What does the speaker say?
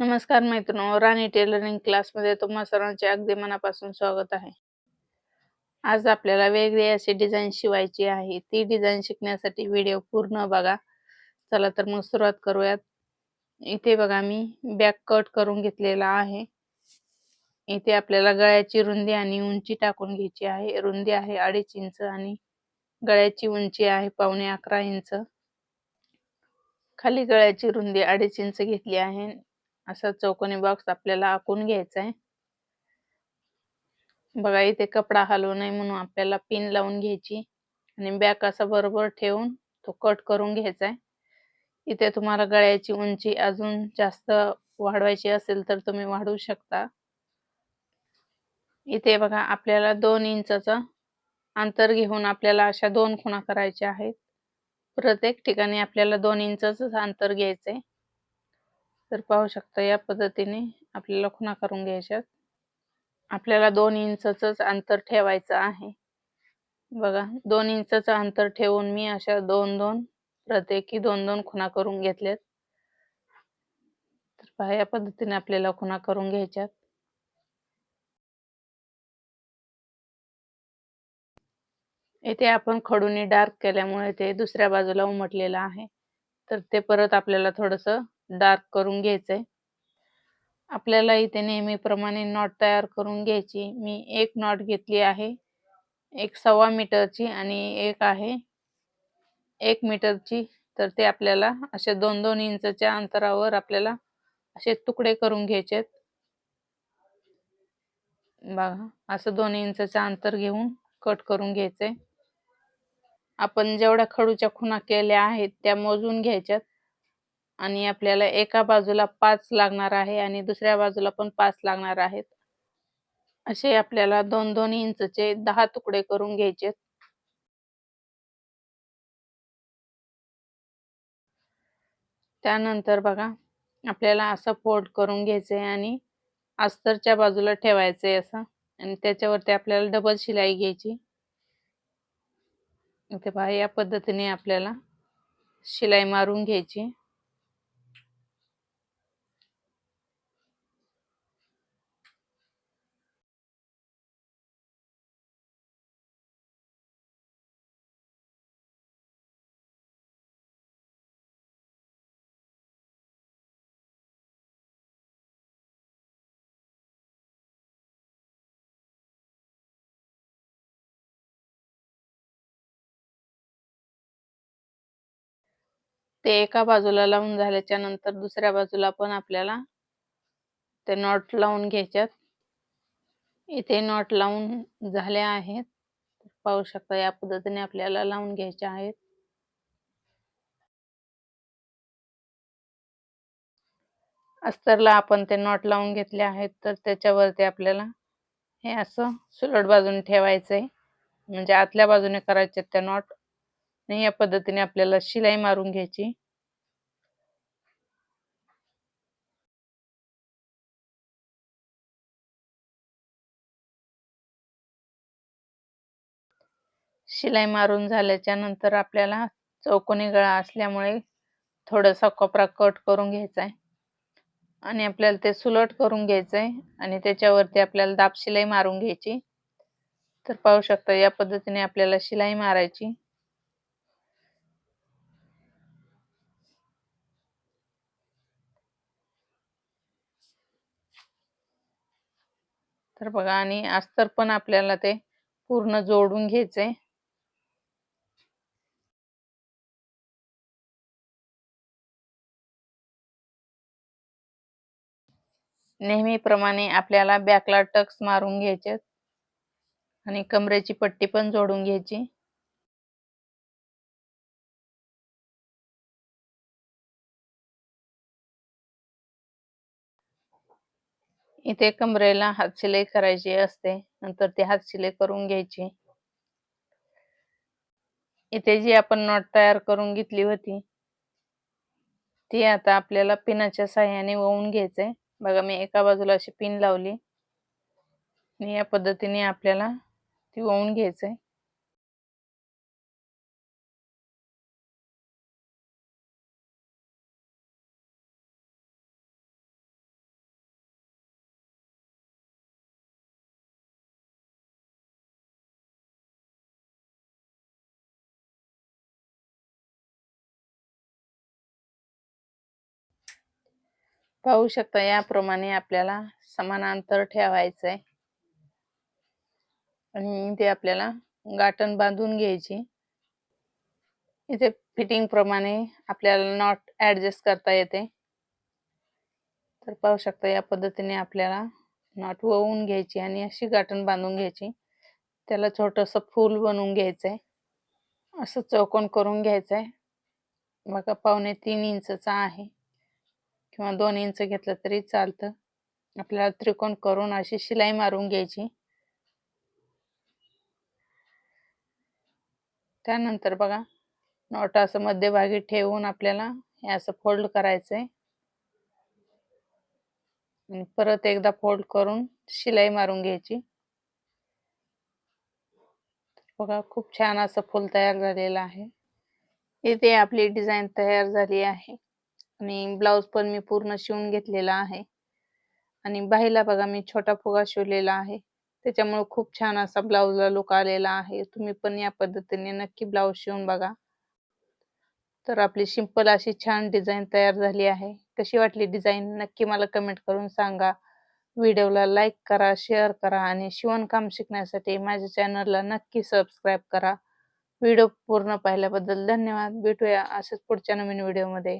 नमस्कार मैत्रिणो राणी टेलरिंग क्लासमध्ये तुम्हा सर्वांचे अगदी मनापासून स्वागत आहे. आज आपल्याला वेगळी अशी डिझाईन शिवायची आहे. ती डिझाईन शिकण्यासाठी व्हिडिओ पूर्ण बघा. चला तर मग सुरुवात करूयात. इथे बघा मी बॅक कट करून घेतलेला आहे. इथे आपल्याला गळ्याची रुंदी आणि उंची टाकून घ्यायची आहे. रुंदी आहे अडीच इंच आणि गळ्याची उंची आहे पावणे अकरा इंच. खाली गळ्याची रुंदी अडीच इंच घेतली आहे. असा चौकोनी बॉक्स आपल्याला आखून घ्यायचा आहे बघा इथे कपडा हलवू नये म्हणून आपल्याला पिन लावून घ्यायची आणि बॅक असा बरोबर ठेवून तो कट करून घ्यायचा आहे इथे तुम्हाला गळ्याची उंची अजून जास्त वाढवायची असेल तर तुम्ही वाढवू शकता. इथे बघा आपल्याला दोन इंचाचं अंतर घेऊन आपल्याला अशा दोन खुणा करायच्या आहेत. प्रत्येक ठिकाणी आपल्याला दोन इंचाच अंतर घ्यायचंय. तर पाहू शकता या पद्धतीने आपल्याला खुणा करून घ्यायच्यात. आपल्याला दोन इंचच अंतर ठेवायचं आहे. बघा दोन इंचच अंतर ठेवून मी अशा दोन दोन प्रत्येकी दोन दोन खुणा करून घेतल्यात तर पहा या पद्धतीने आपल्याला खुणा करून घ्यायच्यात. येथे आपण खडूनी डार्क केल्यामुळे ते दुसऱ्या बाजूला उमटलेलं आहे. तर ते परत आपल्याला थोडस डार्क करून घ्यायचंय. आपल्याला इथे नेहमीप्रमाणे नॉट तयार करून घ्यायची. मी एक नॉट घेतली आहे. एक सव्वा मीटरची आणि एक आहे. एक मीटरची. तर ते आपल्याला असे दोन दोन इंचच्या अंतरावर आपल्याला असे तुकडे करून घ्यायचे बघा असं दोन इंचचं अंतर घेऊन कट करून घ्यायचंय. आपण जेवढ्या खडूच्या खुणा केल्या आहेत त्या मोजून घ्यायच्यात. आणि आपल्याला एका बाजूला पाच लागणार आहे आणि दुसऱ्या बाजूला पण पाच लागणार आहेत. असे आपल्याला दोन दोन इंचचे दहा तुकडे करून घ्यायचे. त्यानंतर बघा आपल्याला असं फोल्ड करून घ्यायचंय आणि अस्तरच्या बाजूला ठेवायचंय असं. आणि त्याच्यावरती आपल्याला डबल शिलाई घ्यायची. इथे पहा या पद्धतीने आपल्याला शिलाई मारून घ्यायची. ते एका बाजूला लावून झाल्याच्यानंतर दुसऱ्या बाजूला पण आपल्याला ते नॉट लावून घ्यायच्यात. इथे नॉट लावून झाले आहेत. पाहू शकता या पद्धतीने आपल्याला लावून घ्यायचे आहेत. अस्तरला आपण ते नॉट लावून घेतले आहेत तर त्याच्यावरती आपल्याला हे असं सुलट बाजूने ठेवायचंय. म्हणजे आतल्या बाजूने करायचे त्या नॉट आणि या पद्धतीने आपल्याला शिलाई मारून घ्यायची. शिलाई मारून झाल्याच्यानंतर आपल्याला चौकोनी गळा असल्यामुळे थोडासा कोपरा कट करून घ्यायचा आहे. आणि आपल्याला ते सुलट करून घ्यायचं आहे आणि त्याच्यावरती आपल्याला दाब शिलाई मारून घ्यायची. तर पाहू शकता या पद्धतीने आपल्याला शिलाई मारायची. तर बघा आणि अस्तर पण आपल्याला ते पूर्ण जोडून घ्यायचंय. नेहमीप्रमाणे आपल्याला बॅकला टक्स मारून घ्यायचे आणि कमरेची पट्टी पण जोडून घ्यायची. इथे कमरेला हात शिलाई करायची असते नंतर ती हात शिलाई करून घ्यायची. इथे जी आपण नॉट तयार करून घेतली होती ती आता आपल्याला पिनाच्या साह्याने ओवून घ्यायचंय. बघा मी एका बाजूला अशी पिन लावली. आणि या पद्धतीने आपल्याला ती ओवून घ्यायचंय. पाहू शकता याप्रमाणे आपल्याला समानांतर ठेवायचं आहे आणि ते आपल्याला गाठण बांधून घ्यायची. इथे फिटिंग प्रमाणे आपल्याला नॉट ॲडजस्ट करता येते. तर पाहू शकता या पद्धतीने आपल्याला नॉट वळवून घ्यायची आणि अशी गाठण बांधून घ्यायची. त्याला छोटंसं फूल बनवून घ्यायचं आहे असं चौकोन करून घ्यायचं आहे बघा पावणे तीन इंचचा आहे. किंवा दोन इंच घेतलं तरी चालतं. आपल्याला त्रिकोण करून अशी शिलाई मारून घ्यायची. त्यानंतर बघा नॉट असं मध्यभागी ठेवून आपल्याला हे असं फोल्ड करायचंय. आणि परत एकदा फोल्ड करून शिलाई मारून घ्यायची. बघा खूप छान असं फुल तयार झालेलं आहे. इथे आपली डिझाईन तयार झाली आहे. आणि ब्लाऊज पण मी पूर्ण शिवून घेतलेला आहे. आणि बाहीला बघा मी छोटा फुगा शिवलेला आहे. त्याच्यामुळे खूप छान असा ब्लाऊजला लुक आलेला आहे. तुम्ही पण या पद्धतीने नक्की ब्लाऊज शिवून बघा. तर आपली सिंपल अशी छान डिझाईन तयार झाली आहे. कशी वाटली डिझाईन नक्की मला कमेंट करून सांगा. व्हिडिओला लाईक करा शेअर करा आणि शिवणकाम शिकण्यासाठी माझ्या चॅनलला नक्की सबस्क्राईब करा. व्हिडिओ पूर्ण पाहिल्याबद्दल धन्यवाद. भेटूया असेच पुढच्या नवीन व्हिडिओमध्ये